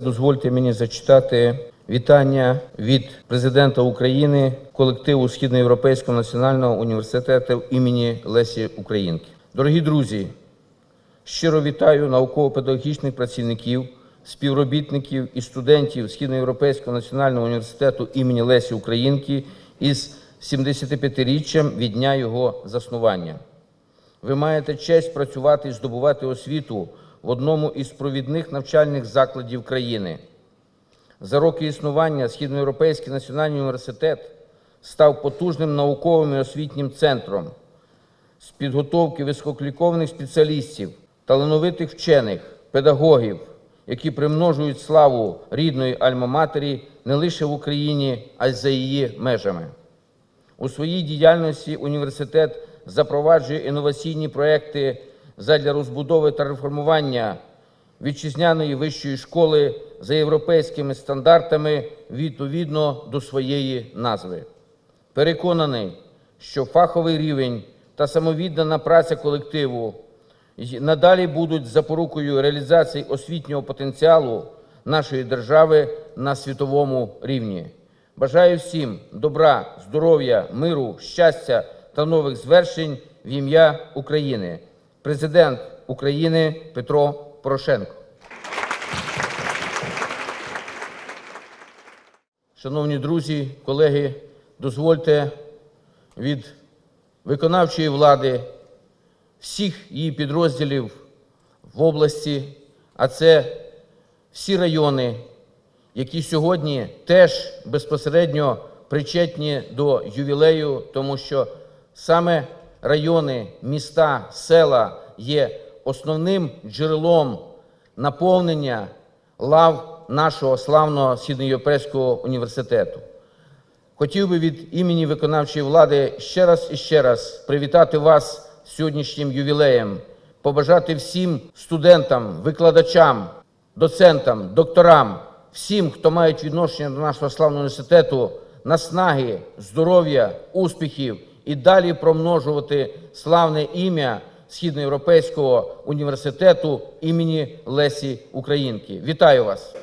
Дозвольте мені зачитати вітання від президента України колективу Східноєвропейського національного університету імені Лесі Українки. Дорогі друзі, щиро вітаю науково-педагогічних працівників, співробітників і студентів Східноєвропейського національного університету імені Лесі Українки із 75-річчям від дня його заснування. Ви маєте честь працювати і здобувати освіту в одному із провідних навчальних закладів країни. За роки існування Східноєвропейський національний університет став потужним науковим і освітнім центром з підготовки висококваліфікованих спеціалістів, талановитих вчених, педагогів, які примножують славу рідної альма-матері не лише в Україні, а й за її межами. У своїй діяльності університет запроваджує інноваційні проекти задля розбудови та реформування вітчизняної вищої школи за європейськими стандартами відповідно до своєї назви. Переконаний, що фаховий рівень та самовіддана праця колективу надалі будуть запорукою реалізації освітнього потенціалу нашої держави на світовому рівні. Бажаю всім добра, здоров'я, миру, щастя та нових звершень в ім'я України. Президент України Петро Порошенко. Шановні друзі, колеги, дозвольте від виконавчої влади всіх її підрозділів в області, а це всі райони, які сьогодні теж безпосередньо причетні до ювілею, тому що саме райони, міста, села є основним джерелом наповнення лав нашого славного Східноєвропейського університету. Хотів би від імені виконавчої влади ще раз і ще раз привітати вас з сьогоднішнім ювілеєм, побажати всім студентам, викладачам, доцентам, докторам, всім, хто мають відношення до нашого славного університету, наснаги, здоров'я, успіхів і далі промножувати славне ім'я Східноєвропейського університету імені Лесі Українки. Вітаю вас!